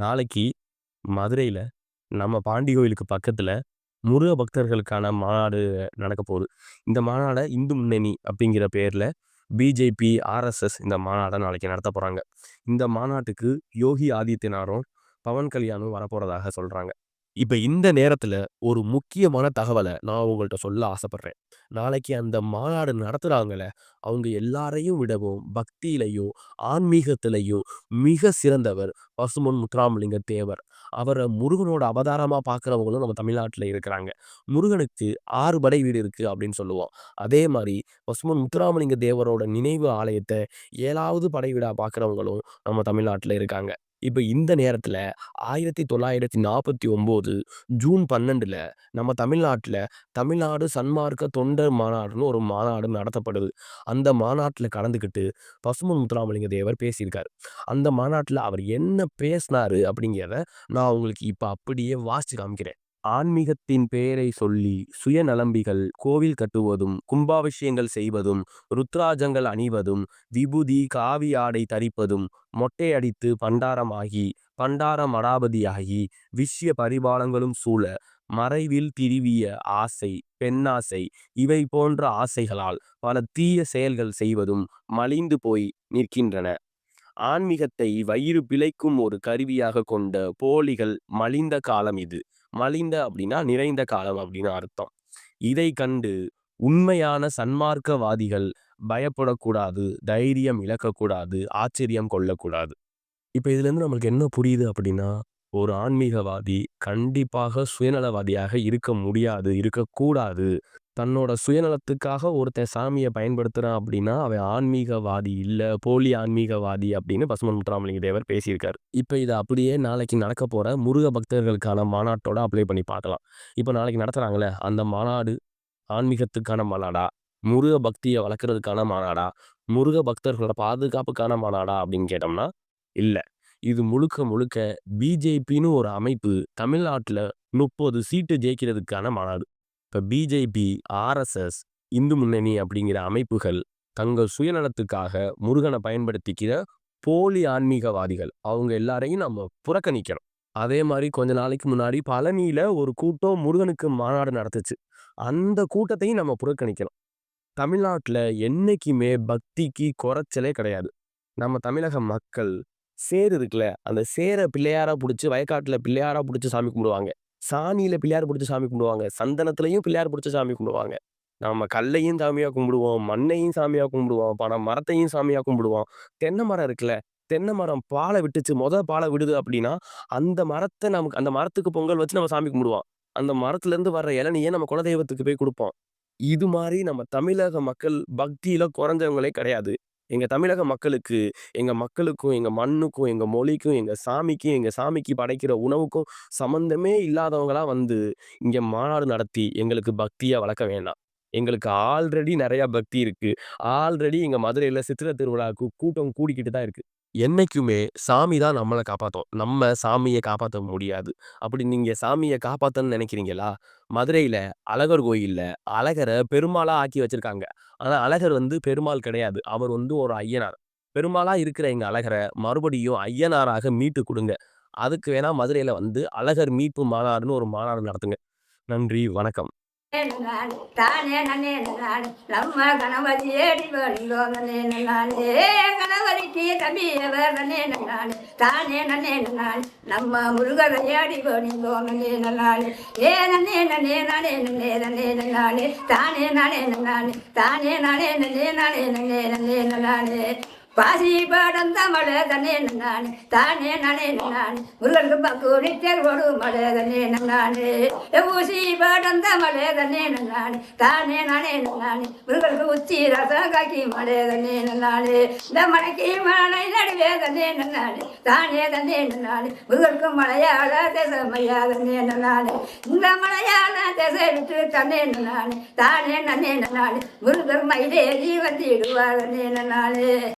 நாளைக்கு மதுரையில் நம்ம பாண்டி கோயிலுக்கு பக்கத்தில் முருக பக்தர்களுக்கான மாநாடு நடக்க போகுது. இந்த மாநாடை இந்து முன்னணி அப்படிங்கிற பேரில் பிஜேபி, ஆர்எஸ்எஸ் இந்த மாநாடை நாளைக்கு நடத்த போகிறாங்க இந்த மாநாட்டுக்கு யோகி ஆதித்யநாரும் பவன் கல்யாணும் வரப்போகிறதாக சொல்கிறாங்க இப்ப இந்த நேரத்துல ஒரு முக்கியமான தகவல நான் உங்கள்ட்ட சொல்ல ஆசைப்படுறேன். நாளைக்கு அந்த மாநாடு நடத்துறாங்கல்ல, அவங்க எல்லாரையும் விடவும் பக்தியிலையும், ஆன்மீகத்திலையும் மிக சிறந்தவர் பசும்பொன் முத்துராமலிங்க தேவர். அவர முருகனோட அவதாரமா பார்க்கிறவங்களும் நம்ம தமிழ்நாட்டுல இருக்கிறாங்க. முருகனுக்கு 6 படை வீடு இருக்கு அப்படின்னு சொல்லுவோம். அதே மாரி பசும்பொன் முத்துராமலிங்க தேவரோட நினைவு ஆலயத்த 7வது படை வீடா பார்க்கிறவங்களும் நம்ம தமிழ்நாட்டுல இருக்காங்க. இப்போ இந்த நேரத்தில் ஆயிரத்தி தொள்ளாயிரத்தி நாற்பத்தி ஒம்போது ஜூன் 12ல நம்ம தமிழ்நாட்டில் தமிழ்நாடு சன்மார்க்க தொண்டர் மாநாடுன்னு ஒரு மாநாடு நடத்தப்படுது. அந்த மாநாட்டில் கலந்துக்கிட்டு பசுமன் முத்துராமலிங்க தேவர் பேசியிருக்காரு. அந்த மாநாட்டில் அவர் என்ன பேசினாரு அப்படிங்கிறத நான் உங்களுக்கு இப்போ அப்படியே வாசித்து காமிக்கிறேன். ஆன்மீகத்தின் பெயரை சொல்லி சுயநலம்பிகள் கோவில் கட்டுவதும், கும்பாபிஷேகங்கள் செய்வதும், ருத்ராஜங்கள் அணிவதும், விபூதி, காவி ஆடை தரிப்பதும், மொட்டையடித்து பண்டாரமாகி, பண்டார மடாபதியாகி, விஷய பரிபாலங்களும் சூழ, மறைவில் திரிவிய ஆசை, பெண்ணாசை இவை போன்ற ஆசைகளால் பல தீய செயல்கள் செய்வதும் மலிந்து போய் நிற்கின்றன. ஆன்மீகத்தை வயிறு பிழைக்கும் ஒரு கருவியாக கொண்ட போலிகள் மலிந்த காலம் இது. மலிந்த அப்படின்னா நிறைந்த காலம் அப்படின்னு அர்த்தம். இதை கண்டு உண்மையான சன்மார்க்கவாதிகள் பயப்படக்கூடாது, தைரியம் இழக்கக்கூடாது, ஆச்சரியம் கொள்ளக்கூடாது. இப்போ இதுலேருந்து நம்மளுக்கு என்ன புரியுது அப்படின்னா, ஒரு ஆன்மீகவாதி கண்டிப்பாக சுயநலவாதியாக இருக்க முடியாது, இருக்கக்கூடாது. தன்னோட சுயநலத்துக்காக ஒருத்தன் சாமிய பயன்படுத்துறான் அப்படின்னா, அவன் ஆன்மீகவாதி இல்ல, போலி ஆன்மீகவாதி அப்படின்னு பசுமன் முத்துராமலிங்க தேவர் பேசியிருக்காரு. இப்போ இத அப்படியே நாளைக்கு நடக்க போற முருக பக்தர்களுக்கான மாநாட்டோட அப்ளை பண்ணி பார்க்கலாம். இப்ப நாளைக்கு நடத்துறாங்கல்ல, அந்த மாநாடு ஆன்மீகத்துக்கான மாநாடா? முருக பக்தியை வளர்க்கறதுக்கான மாநாடா? முருக பக்தர்களோட பாதுகாப்புக்கான மாநாடா அப்படின்னு கேட்டோம்னா, இல்ல. இது முழுக்க முழுக்க பிஜேபின்னு ஒரு அமைப்பு தமிழ்நாட்டுல 30 சீட்டு ஜெயிக்கிறதுக்கான மாநாடு. இப்ப பிஜேபி, ஆர்எஸ்எஸ், இந்து முன்னணி அப்படிங்கிற அமைப்புகள் தங்கள் சுயநலத்துக்காக முருகன பயன்படுத்திக்கிற போலி ஆன்மீகவாதிகள். அவங்க எல்லாரையும் நம்ம புறக்கணிக்கணும். அதே மாதிரி கொஞ்ச நாளைக்கு முன்னாடி பழனியில ஒரு கூட்டம் முருகனுக்கு மாநாடு நடத்துச்சு. அந்த கூட்டத்தையும் நம்ம புறக்கணிக்கணும். தமிழ்நாட்டுல என்னைக்குமே பக்திக்கு குறைச்சலே கிடையாது. நம்ம தமிழக மக்கள் சேர் இருக்குல்ல, அந்த சேர பிள்ளையாரா புடிச்சு வயக்காட்டுல பிள்ளையாரா புடிச்சு சாமி கும்பிடுவாங்க. சாணியில பிள்ளையார் பிடிச்ச சாமி கும்பிடுவாங்க. சந்தனத்திலயும் பிள்ளையார் பிடிச்ச சாமி கும்பிடுவாங்க. நம்ம கல்லையும் சாமியாக கும்பிடுவோம், மண்ணையும் சாமியாக கும்பிடுவோம், பணம் மரத்தையும் சாமியாக கும்பிடுவோம். தென்னை மரம் இருக்குல்ல, தென்னை மரம் பாலை விட்டுச்சு, மொதல் பாலை விடுது அப்படின்னா, அந்த மரத்தை நமக்கு அந்த மரத்துக்கு பொங்கல் வச்சு நம்ம சாமி கும்பிடுவோம். அந்த மரத்துலேருந்து வர்ற இளநியை நம்ம குலதெய்வத்துக்கு போய் கொடுப்போம் இது மாதிரி நம்ம தமிழக மக்கள் பக்தியில் குறைஞ்சவங்களே கிடையாது. எங்கள் தமிழக மக்களுக்கு, எங்கள் மக்களுக்கும், எங்கள் மண்ணுக்கும், எங்கள் மொழிக்கும், எங்கள் சாமிக்கும், எங்கள் சாமிக்கு படைக்கிற உணவுக்கும் சம்மந்தமே இல்லாதவங்களாம் வந்து இங்கே மாநாடு நடத்தி எங்களுக்கு பக்தியாக வளர்க்க வேண்டாம். எங்களுக்கு ஆல்ரெடி நிறையா பக்தி இருக்குது ஆல்ரெடி எங்கள் மதுரையில் சித்திரை திருவிழாவுக்கு கூட்டம் கூடிக்கிட்டு தான் இருக்குது என்னைக்குமே சாமி தான் நம்மளை காப்பாற்றும் நம்ம சாமியை காப்பாற்ற முடியாது. அப்படி நீங்கள் சாமியை காப்பாற்றணும்னு நினைக்கிறீங்களா? மதுரையில் அழகர் கோயிலில் அழகரை பெருமாளாக ஆக்கி வச்சுருக்காங்க ஆனால் அழகர் வந்து பெருமாள் கிடையாது. அவர் வந்து ஒரு ஐயனார். பெருமாளாக இருக்கிற எங்கள் அழகரை மறுபடியும் ஐயனாராக மீட்டு கொடுங்க அதுக்கு வேணால் மதுரையில் வந்து அழகர் மீட்பு மாநாடுன்னு ஒரு மாநாடு நடத்துங்க. நன்றி, வணக்கம். தானே நன்னே நானே நம்ம கணவதி ஏடி வருந்தோ நன்னே நானே கணபதிக்கு தம்பியவர் நன்னே நான் தானே நன்னே நான் நம்ம முருகரை ஏடி வருந்தோ நன்னே நானே ஏ நன்னே நன்னே நானே நன்னே நன்னே நானே தானே நானே நானே தானே நானே நன்னே நானே நன்னே நன்னே நானே பாசி பாடம் தமிழ தன்னே நானே தானே நானே நானே முருகனுக்கு பக்கூரி தேர்வோடு மழை தன்னே நானே ஊசி பாடம் தமிழ தன்னே நானே தானே நானே நானே முருகனுக்கு உச்சி ரசம் காக்கி மழை தன்னே நானே இந்த மலைக்கு மழை நடுவே தன்னே நானே தானே தன்னே நானே முருகனுக்கு மலையாள தேசமையா தன்னே நானே இந்த மலையாள தேசை விட்டு தன்னே நானே தானே நானே நானே முருகர் மயிலேறி வந்திடுவார் தன்னே நானே